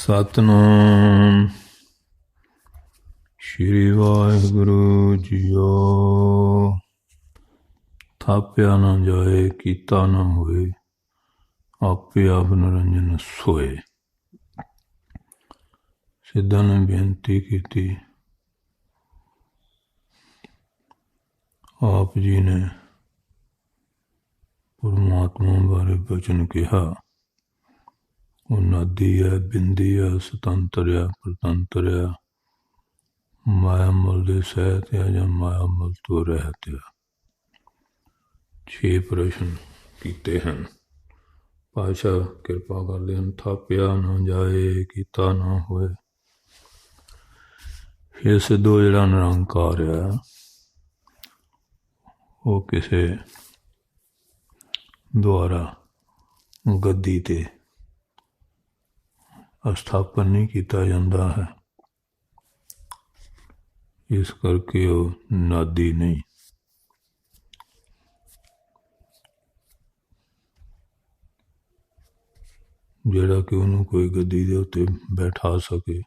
ਸਤਨਾਮ। ਸ਼੍ਰੀ ਵਾਹਿਗੁਰੂ ਜੀਓ। ਥਾਪਿਆ ਨਾ ਜਾਏ, ਕੀਤਾ ਨਾ ਹੋਏ, ਆਪੇ ਆਪ ਨਿਰੰਜਨ ਸੋਏ। ਸਿੱਧਾਂ ਨੇ ਬੇਨਤੀ ਕੀਤੀ। ਆਪ ਜੀ ਨੇ ਪਰਮਾਤਮਾ ਬਾਰੇ ਬਚਨ ਕਿਹਾ। ਉਹ ਨਦੀ ਹੈ, ਬਿੰਦੀ ਹੈ, ਸੁਤੰਤਰ ਹੈ, ਪ੍ਰਤੰਤਰ ਹੈ। ਮਾਇਆ ਮਲ ਦੇ ਸਹਿਤ ਹੈ ਜਾਂ ਮਾਇਆ ਮਲ ਤੋਂ ਰਹਿਤ ਹੈ? ਛੇ ਪ੍ਰਸ਼ਨ ਕੀਤੇ ਹਨ। ਪਾਸ਼ਾ ਕਿਰਪਾ ਕਰਦੇ ਹਨ ਥਾਪਿਆ ਨਾ ਜਾਏ, ਕੀਤਾ ਨਾ ਹੋਏ। ਫਿਰ ਸਿੱਧੋ ਜਿਹੜਾ ਨਿਰੰਕਾਰ ਆ ਉਹ ਕਿਸੇ ਦੁਆਰਾ ਗੱਦੀ ਤੇ ਅਸਥਾਪਨ ਨਹੀਂ ਕੀਤਾ ਜਾਂਦਾ ਹੈ। ਇਸ ਕਰਕੇ ਉਹ ਨਾਦੀ ਨਹੀਂ। ਜਿਹੜਾ ਕਿ ਉਹਨੂੰ ਕੋਈ ਗੱਦੀ ਦੇ ਉੱਤੇ ਬੈਠਾ ਸਕੇ।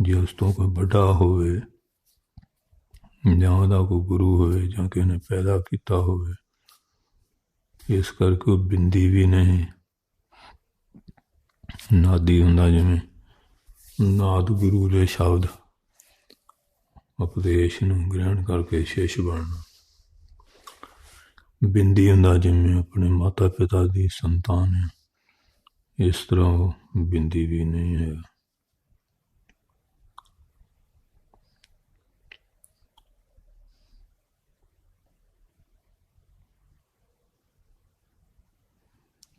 ਜੇ ਉਸ ਤੋਂ ਕੋਈ ਵੱਡਾ ਹੋਵੇ, ਜਾਂ ਉਹਦਾ ਕੋਈ ਗੁਰੂ ਹੋਵੇ, ਜਾਂ ਕਿਸੇ ਨੇ ਪੈਦਾ ਕੀਤਾ ਹੋਵੇ, ਇਸ ਕਰਕੇ ਉਹ ਬਿੰਦੀ ਵੀ ਨਹੀਂ। ਨਾਦੀ ਹੁੰਦਾ ਜਿਵੇਂ ਨਾਦ ਗੁਰੂ ਦੇ ਸ਼ਬਦ। ਉਪਦੇਸ਼ ਨੂੰ ਗ੍ਰਹਿਣ ਕਰਕੇ ਸ਼ੇਸ਼ ਬਣਨਾ। ਬਿੰਦੀ ਹੁੰਦਾ ਜਿਵੇਂ ਆਪਣੇ ਮਾਤਾ ਪਿਤਾ ਦੀ ਸੰਤਾਨ ਹੈ। ਇਸ ਤਰ੍ਹਾਂ ਉਹ ਬਿੰਦੀ ਵੀ ਨਹੀਂ ਹੈ।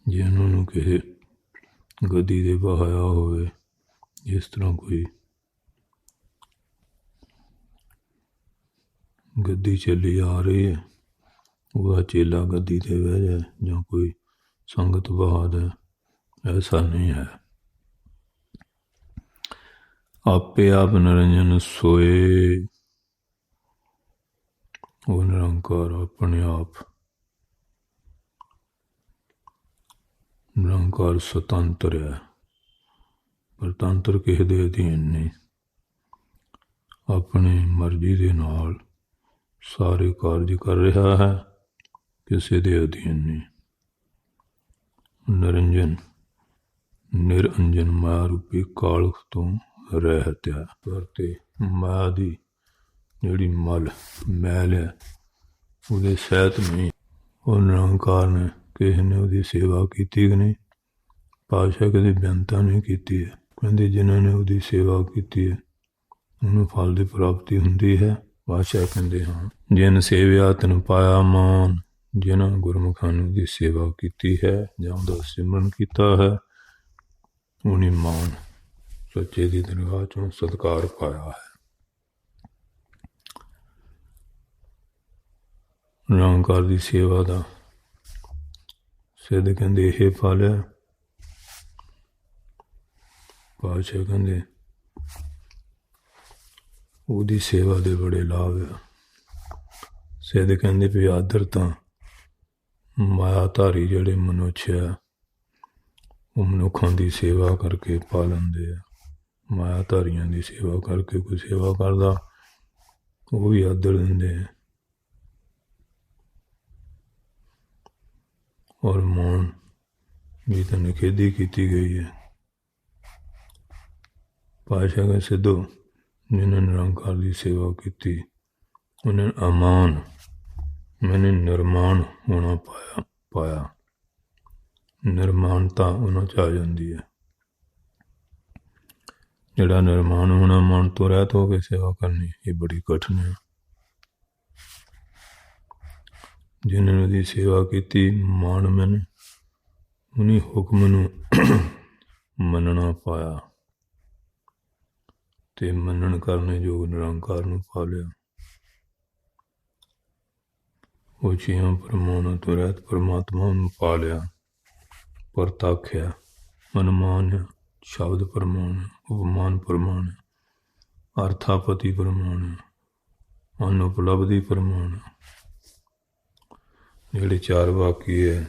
ਜੇ ਉਹਨਾਂ ਨੂੰ ਕਿਸੇ ਗੱਦੀ ਦੇ ਬਹਾਇਆ ਹੋਵੇ ਇਸ ਤਰ੍ਹਾਂ ਕੋਈ ਗੱਦੀ ਚੱਲੀ ਆ ਰਹੀ ਹੈ, ਉਹਦਾ ਚੇਲਾ ਗੱਦੀ ਤੇ ਬਹਿ ਜਾਏ ਜਾਂ ਕੋਈ ਸੰਗਤ ਬਹਾਦ ਹੈ ਐਸਾ ਨਹੀਂ ਹੈ। ਆਪੇ ਆਪ ਨਿਰੰਜਨ ਸੋਏ, ਉਹ ਨਿਰੰਕਾਰ ਆਪਣੇ ਆਪ ਨਿਰੰਕਾਰ ਸੁਤੰਤਰ ਹੈ। ਪਰਤੰਤਰ ਕਿਸੇ ਦੇ ਅਧੀਨ ਨਹੀਂ। ਆਪਣੇ ਮਰਜ਼ੀ ਦੇ ਨਾਲ ਸਾਰੇ ਕਾਰਜ ਕਰ ਰਿਹਾ ਹੈ, ਕਿਸੇ ਦੇ ਅਧੀਨ ਨਹੀਂ। ਨਿਰੰਜਨ ਨਿਰੰਜਨ ਮਾਇਆ ਰੂਪੀ ਕਾਲਖ ਤੋਂ ਰਹਿਤ ਹੈ। ਵਰਤੇ ਮਾਇਆ ਦੀ ਜਿਹੜੀ ਮਲ, ਮੈਲ ਹੈ, ਉਹਦੇ ਸਹਿਤ ਨਹੀਂ। ਉਹ ਨਿਰੰਕਾਰ ਨੇ ਕਿਸੇ ਨੇ ਉਹਦੀ ਸੇਵਾ ਕੀਤੀ ਕਿ ਨਹੀਂ? ਪਾਸ਼ਾ ਕਦੇ ਬੇਨਤਾ ਨਹੀਂ ਕੀਤੀ ਹੈ। ਕਹਿੰਦੇ ਜਿਨ੍ਹਾਂ ਨੇ ਉਹਦੀ ਸੇਵਾ ਕੀਤੀ ਹੈ, ਉਹਨੂੰ ਫਲ ਦੀ ਪ੍ਰਾਪਤੀ ਹੁੰਦੀ ਹੈ ਪਾਸ਼ਾ ਕਹਿੰਦੇ ਹਾਂ। ਜਿਨ ਸੇਵਿਆ ਤਨ ਪਾਇਆ ਮਾਨ, ਜਿਨ੍ਹਾਂ ਗੁਰਮੁਖਾਂ ਨੂੰ ਦੀ ਸੇਵਾ ਕੀਤੀ ਹੈ ਜਾਂ ਉਹਦਾ ਸਿਮਰਨ ਕੀਤਾ ਹੈ, ਉਹਨੇ ਮਾਨ ਸੱਚੇ ਦੀ ਦਰਗਾਹ ਚੋਂ ਸਤਕਾਰ ਪਾਇਆ ਹੈ। ਨਿਰੰਕਾਰ ਦੀ ਸੇਵਾ ਦਾ ਸਿੱਧ ਕਹਿੰਦੇ, ਇਹ ਫਲ ਹੈ। ਪਾਸ਼ਾ ਕਹਿੰਦੇ, ਉਹਦੀ ਸੇਵਾ ਦੇ ਬੜੇ ਲਾਭ ਆ। ਸਿੱਧ ਕਹਿੰਦੇ ਵੀ ਆਦਰ ਤਾਂ ਮਾਇਆ ਧਾਰੀ ਜਿਹੜੇ ਮਨੁੱਖ ਆ, ਉਹ ਮਨੁੱਖਾਂ ਦੀ ਸੇਵਾ ਕਰਕੇ ਪਾ ਲੈਂਦੇ ਆ। ਮਾਇਆ ਧਾਰੀਆਂ ਦੀ ਸੇਵਾ ਕਰਕੇ ਕੋਈ ਸੇਵਾ ਕਰਦਾ, ਉਹ ਵੀ ਆਦਰ ਦਿੰਦੇ ਆ। ਔਰ ਮਾਨ ਦੀ ਤਾਂ ਨਿਖੇਧੀ ਕੀਤੀ ਗਈ ਹੈ। ਪਾਸ਼ਾ ਕੇ ਸਿੱਧੋ ਜਿਨ੍ਹਾਂ ਨਿਰੰਕਾਰ ਦੀ ਸੇਵਾ ਕੀਤੀ, ਉਹਨਾਂ ਨੇ ਅਮਾਨ ਮੈਨੇ ਨਿਰਮਾਣ ਹੋਣਾ ਪਾਇਆ ਪਾਇਆ। ਨਿਰਮਾਣਤਾ ਉਹਨਾਂ ਚ ਆ ਜਾਂਦੀ ਹੈ। ਜਿਹੜਾ ਨਿਰਮਾਣ ਹੋਣਾ ਮਨ ਤੋਂ ਰਹਿਤ ਹੋ ਕੇ ਸੇਵਾ ਕਰਨੀ, ਇਹ ਬੜੀ ਕਠਿਨ ਹੈ। ਜਿਨ੍ਹਾਂ ਦੀ ਸੇਵਾ ਕੀਤੀ, ਮਾਣ ਮੈਨੇ ਉਨੀ ਹੁਕਮ ਨੂੰ ਮੰਨਣਾ ਪਾਇਆ ਤੇ ਮੰਨਣ ਕਰਨੇ ਯੋਗ ਨਿਰੰਕਾਰ ਨੂੰ ਪਾ ਲਿਆ। ਉਹ ਚੀਆਂ ਪਰਮਾਣੂ ਤੋਂ ਰਹਿਤ ਪਰਮਾਤਮਾ ਨੂੰ ਪਾ ਲਿਆ, ਪਰਤਾਖਿਆ, ਮਨਮਾਨ ਸ਼ਬਦ ਪ੍ਰਮਾਣ ਉਪਮਾਨ ਪ੍ਰਮਾਣ ਅਰਥਾਪਤੀ ਪ੍ਰਮਾਣ ਅਨੁਪਲਬਧੀ ਪ੍ਰਮਾਣ ਜਿਹੜੇ ਚਾਰ ਵਾਕੀ ਹੈ,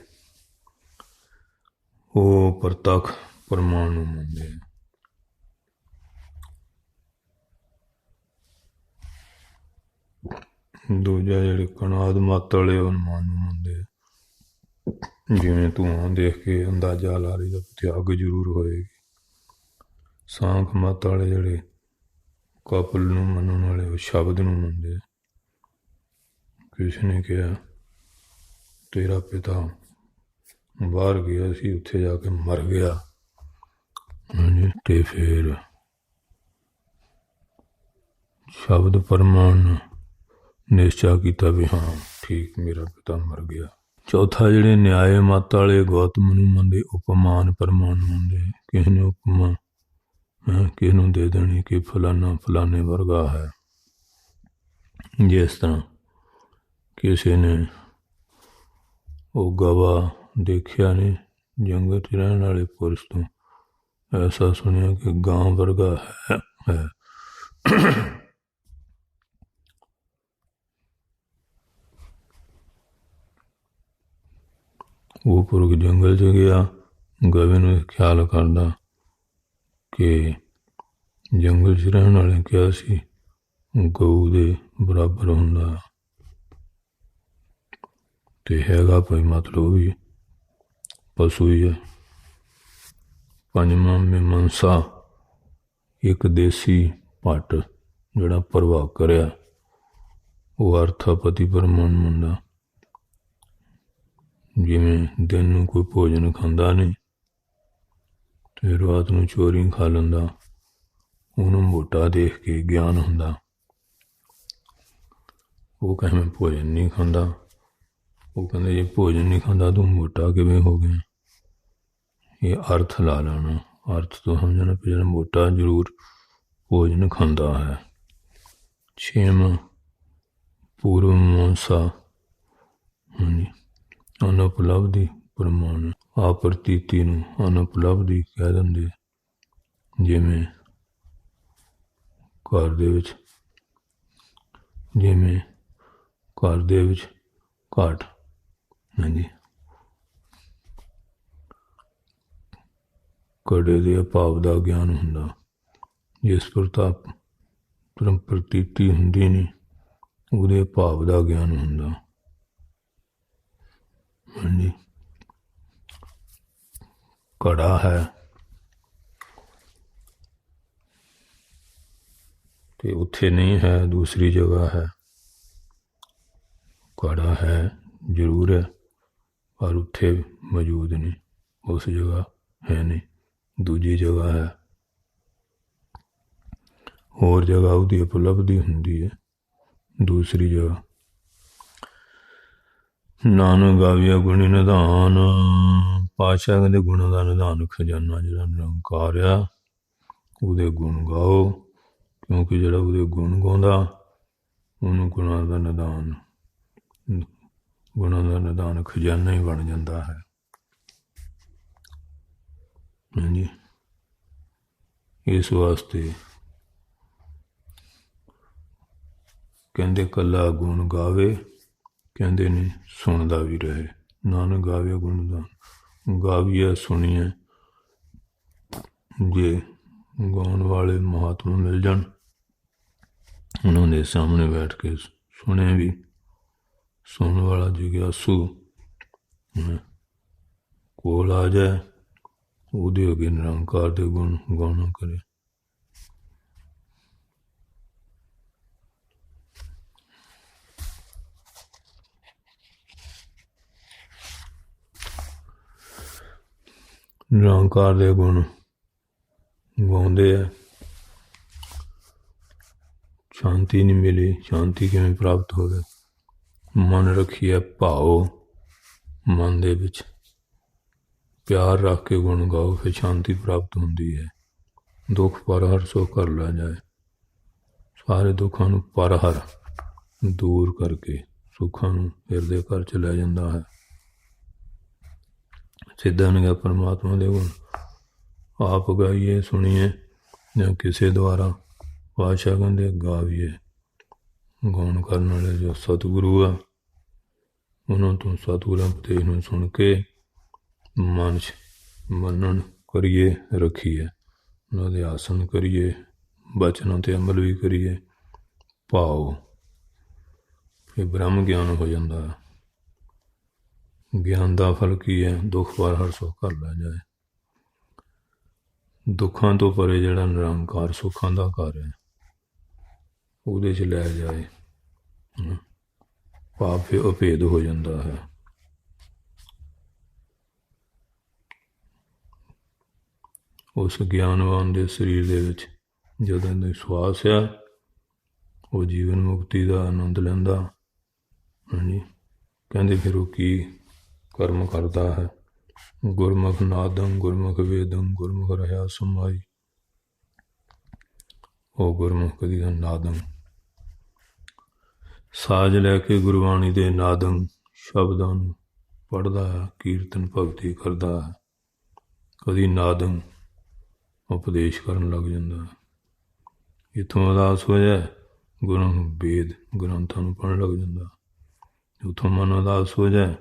ਉਹ ਪ੍ਰਤੱਖ ਪ੍ਰਮਾਣ ਨੂੰ ਮੰਨਦੇ ਆ। ਦੂਜਾ ਜਿਹੜੇ ਕਣਾਦ ਮੱਤ ਵਾਲੇ ਉਹ ਅਨੁਮਾਨ ਨੂੰ ਮੰਨਦੇ ਆ। ਜਿਵੇਂ ਧੂਆਂ ਦੇਖ ਕੇ ਅੰਦਾਜ਼ਾ ਲਾ ਲਈ ਦਾ ਤੇ ਅੱਗ ਜ਼ਰੂਰ ਹੋਏਗੀ। ਸਾਂਖ ਮੱਤ ਵਾਲੇ ਜਿਹੜੇ ਕਪਲ ਨੂੰ ਮੰਨਣ ਵਾਲੇ ਉਹ ਸ਼ਬਦ ਨੂੰ ਮੰਨਦੇ ਕਿਸ ਨੇ ਕਿਹਾ? ਤੇਰਾ ਪਿਤਾ ਬਾਹਰ ਗਿਆ ਸੀ, ਉੱਥੇ ਜਾ ਕੇ ਮਰ ਗਿਆ। ਹਾਂਜੀ ਤੇ ਫਿਰ ਸ਼ਬਦ ਪ੍ਰਮਾਣ ਨਿਸ਼ਚਾ ਕੀਤਾ ਵੀ ਹਾਂ, ਠੀਕ ਮੇਰਾ ਪਿਤਾ ਮਰ ਗਿਆ। ਚੌਥਾ, ਜਿਹੜੇ ਨਿਆਏ ਮਤ ਵਾਲੇ ਗੌਤਮ ਨੂੰ ਮੰਨਦੇ, ਉਪਮਾਨ ਪ੍ਰਮਾਣ ਮੰਨਦੇ, ਕਿਸੇ ਨੇ ਉਪਮਾ ਕਿਸੇ ਨੂੰ ਦੇ ਦੇਣੀ ਕਿ ਫਲਾਨਾ ਫਲਾਣੇ ਵਰਗਾ ਹੈ। ਜਿਸ ਤਰ੍ਹਾਂ ਕਿਸੇ ਨੇ ਉਹ ਗਵਾ ਦੇਖਿਆ ਨਹੀਂ ਜੰਗਲ 'ਚ ਰਹਿਣ ਵਾਲੇ ਪੁਰਸ਼ ਤੋਂ। ਐਸਾ ਸੁਣਿਆ ਕਿ ਗਾਂ ਵਰਗਾ ਹੈ ਹੈ। ਉਹ ਪੁਰਖ ਜੰਗਲ 'ਚ ਗਿਆ, ਗਵੇ ਨੂੰ ਖਿਆਲ ਕਰਦਾ ਕਿ ਜੰਗਲ 'ਚ ਰਹਿਣ ਵਾਲੇ ਕਿਹਾ ਸੀ, ਗਊ ਦੇ ਬਰਾਬਰ ਹੁੰਦਾ। ਤੇ ਹੈਗਾ ਭਾਈ ਮਤਲਬ ਉਹ ਵੀ। ਪਸ਼ੂ ਹੀ ਹੈ। ਪੰਜਵਾਂ ਮੀਮਾਂਸਾ। ਇੱਕ ਦੇਸੀ ਭੱਟ ਜਿਹੜਾ ਪ੍ਰਭਾਵ ਕਰਿਆ। ਉਹ ਅਰਥਾਪਤੀ ਪਰਮਾਨ ਮੁੰਡਾ। ਜਿਵੇਂ ਦਿਨ ਨੂੰ ਕੋਈ ਭੋਜਨ ਖਾਂਦਾ ਨਹੀਂ ਤੇ ਰਾਤ ਨੂੰ ਚੋਰੀ ਖਾ ਲੈਂਦਾ। ਉਹਨੂੰ ਮੋਟਾ ਦੇਖ ਕੇ ਗਿਆਨ ਹੁੰਦਾ। ਉਹ ਕਹਿੰਦਾ ਮੈਂ ਭੋਜਨ ਨਹੀਂ ਖਾਂਦਾ। ਉਹ ਕਹਿੰਦੇ ਜੇ, ਭੋਜਨ ਨਹੀਂ ਖਾਂਦਾ, ਤੂੰ ਮੋਟਾ ਕਿਵੇਂ ਹੋ ਗਿਆ? ਇਹ ਅਰਥ ਲਾ ਲੈਣਾ ਅਰਥ ਤੋਂ ਸਮਝਣਾ ਕਿ ਜਿਹੜਾ ਮੋਟਾ ਜ਼ਰੂਰ ਭੋਜਨ ਖਾਂਦਾ ਹੈ। ਛੇਵਾਂ, ਪੂਰਵ ਮੋਸਾ ਹਾਂਜੀ। ਅਨੁਪਲਬਧੀ ਪ੍ਰਮਾਣ। ਆਪਰਤੀਤੀ ਨੂੰ ਅਨੁਪਲਬਧੀ ਕਹਿ ਦਿੰਦੇ ਜਿਵੇਂ ਘਰ ਦੇ ਵਿੱਚ, ਜਿਵੇਂ ਘਰ ਦੇ ਵਿੱਚ ਘਾਟ ਹਾਂਜੀ। ਕੜੇ ਦੇ ਅਭਾਵ ਦਾ ਗਿਆਨ ਹੁੰਦਾ। ਜਿਸ ਪ੍ਰਤਾਪ ਪਰਮ ਪ੍ਰਤੀਤੀ ਹੁੰਦੀ ਨਹੀਂ ਉਹਦੇ ਭਾਵ ਦਾ ਗਿਆਨ ਹੁੰਦਾ। ਹਾਂਜੀ। ਕੜਾ ਹੈ। ਤੇ ਉੱਥੇ ਨਹੀਂ ਹੈ, ਦੂਸਰੀ ਜਗ੍ਹਾ ਹੈ। ਕੜਾ ਹੈ, ਜ਼ਰੂਰ ਹੈ। ਪਰ ਉੱਥੇ ਮੌਜੂਦ ਨਹੀਂ, ਉਸ ਜਗ੍ਹਾ ਹੈ ਨਹੀਂ, ਦੂਜੀ ਜਗ੍ਹਾ ਹੈ। ਹੋਰ ਜਗ੍ਹਾ ਉਹਦੀ ਉਪਲਬਧੀ ਹੁੰਦੀ ਹੈ, ਦੂਸਰੀ ਜਗ੍ਹਾ। ਨਾਨਕ ਗਾਵਿਆ ਗੁਣੀ ਨਿਧਾਨ ਪਾਸ਼ਾ ਕਹਿੰਦੇ ਗੁਣਾਂ ਦਾ ਨਿਧਾਨ ਖਜ਼ਾਨਾ ਜਿਹੜਾ ਨਿਰੰਕਾਰ ਆ, ਉਹਦੇ ਗੁਣ ਗਾਓ, ਕਿਉਂਕਿ ਜਿਹੜਾ ਉਹਦੇ ਗੁਣ ਗਾਉਂਦਾ, ਉਹਨੂੰ ਗੁਣਾਂ ਦਾ ਨਿਧਾਨ ਗੁਣਾਂ ਦਾ ਨਿਦਾਨ ਖਜ਼ਾਨਾ ਹੀ ਬਣ ਜਾਂਦਾ ਹੈ। ਹਾਂਜੀ। ਇਸ ਵਾਸਤੇ ਕਹਿੰਦੇ ਕੱਲਾ ਗੁਣ ਗਾਵੇ, ਕਹਿੰਦੇ ਨੇ ਸੁਣਦਾ ਵੀ ਰਹੇ। ਨਾਨਕ ਗਾਵੇ ਗੁਣ ਗਾਵੀਆ ਗਾਵੀਏ ਸੁਣੀਏ ਜੇ ਗਾਉਣ ਵਾਲੇ ਮਹਾਤਮਾ ਮਿਲ ਜਾਣ, ਉਹਨਾਂ ਦੇ ਸਾਹਮਣੇ ਬੈਠ ਕੇ ਸੁਣੇ ਵੀ ਸੁਣਨ ਵਾਲਾ ਜਿਗਿਆਸੂ ਕੋਲ ਆ ਜਾਏ, ਉਹਦੇ ਅੱਗੇ ਨਿਰੰਕਾਰ ਦੇ ਗੁਣ ਗਾਉਣਾ ਕਰੇ। ਨਿਰੰਕਾਰ ਦੇ ਗੁਣ ਗਾਉਂਦੇ ਆ। ਸ਼ਾਂਤੀ ਨਹੀਂ ਮਿਲੀ, ਸ਼ਾਂਤੀ ਕਿਵੇਂ ਪ੍ਰਾਪਤ ਹੋਵੇ? ਮਨ ਰੱਖੀਏ ਭਾਉ ਮਨ ਦੇ ਵਿੱਚ ਪਿਆਰ ਰੱਖ ਕੇ ਗੁਣ ਗਾਓ, ਫਿਰ ਸ਼ਾਂਤੀ ਪ੍ਰਾਪਤ ਹੁੰਦੀ ਹੈ। ਦੁੱਖ ਪਰ ਹਰ ਸੋ ਕਰ ਲਿਆ ਜਾਏ। ਸਾਰੇ ਦੁੱਖਾਂ ਨੂੰ ਪਰ ਹਰ ਦੂਰ ਕਰਕੇ ਸੁੱਖਾਂ ਨੂੰ ਹਿਰਦੇ ਘਰ ਚ ਲੈ ਜਾਂਦਾ ਹੈ। ਸਿੱਧਾ ਨਿਗਾ ਪਰਮਾਤਮਾ ਦੇ ਗੁਣ। ਆਪ ਗਾਈਏ, ਸੁਣੀਏ, ਜਾਂ ਕਿਸੇ ਦੁਆਰਾ ਪਾਸ਼ਾ ਕਹਿੰਦੇ ਗਾਵੀਏ। ਗਾਉਣ ਕਰਨ ਵਾਲੇ ਜੋ ਸਤਿਗੁਰੂ ਆ ਉਹਨਾਂ ਤੋਂ ਸਤਿਗੁਰਾਂ ਉਪਦੇਸ਼ ਨੂੰ ਸੁਣ ਕੇ ਮਨ ਮੰਨਣ ਕਰੀਏ, ਰੱਖੀਏ, ਉਹਨਾਂ ਦੇ ਆਸਣ ਕਰੀਏ, ਬਚਨਾਂ ਤੇ ਅਮਲ ਵੀ ਕਰੀਏ ਭਾਵ ਇਹ ਬ੍ਰਹਮ ਗਿਆਨ ਹੋ ਜਾਂਦਾ। ਹੈ ਗਿਆਨ ਦਾ ਫਲ ਕੀ ਹੈ? ਦੁੱਖ ਪਰ ਹਰ ਸੁੱਖ ਕਰ ਲੈ ਜਾਏ। ਦੁੱਖਾਂ ਤੋਂ ਪਰੇ ਜਿਹੜਾ ਨਿਰੰਕਾਰ ਸੁੱਖਾਂ ਦਾ ਘਰ ਹੈ, ਉਹਦੇ 'ਚ ਲੈ ਜਾਏ। ਭਾਵ ਫਿਰ ਅਭੇਦ ਹੋ ਜਾਂਦਾ ਹੈ। ਉਸ ਗਿਆਨਵਾਨ ਦੇ ਸਰੀਰ ਦੇ ਵਿੱਚ ਜਦੋਂ ਦੇ ਸਵਾਸ ਆ, ਉਹ ਜੀਵਨ ਮੁਕਤੀ ਦਾ ਆਨੰਦ ਲੈਂਦਾ। ਹਾਂਜੀ। ਕਹਿੰਦੇ ਫਿਰ ਉਹ ਕੀ ਕਰਮ ਕਰਦਾ ਹੈ? ਗੁਰਮੁਖ ਨਾਦੰ, ਗੁਰਮੁਖ ਵੇਦੰ, ਗੁਰਮੁਖ ਰਹਾ ਸਮਾਈ। ਉਹ ਗੁਰਮੁਖ ਦੀ ਨਾਦੰ। ਸਾਜ ਲੈ ਕੇ ਗੁਰਬਾਣੀ ਦੇ ਨਾਦੰ ਸ਼ਬਦਾਂ ਨੂੰ ਪੜਦਾ ਹੈ, ਕੀਰਤਨ ਭਗਤੀ ਕਰਦਾ ਹੈ। ਕਦੀ ਨਾਦੰ ਉਪਦੇਸ਼ ਕਰਨ ਲੱਗ ਜਾਂਦਾ ਹੈ। ਇਥੋਂ ਅਦਾਸ ਹੋ ਜਾਏ ਗੁਰੂ ਵੇਦ ਗ੍ਰੰਥਾਂ ਨੂੰ ਪੜ੍ਹਨ ਲੱਗ ਜਾਂਦਾ ਉਥੋਂ ਮਨ ਅਦਾਸ ਹੋ ਜਾਏ,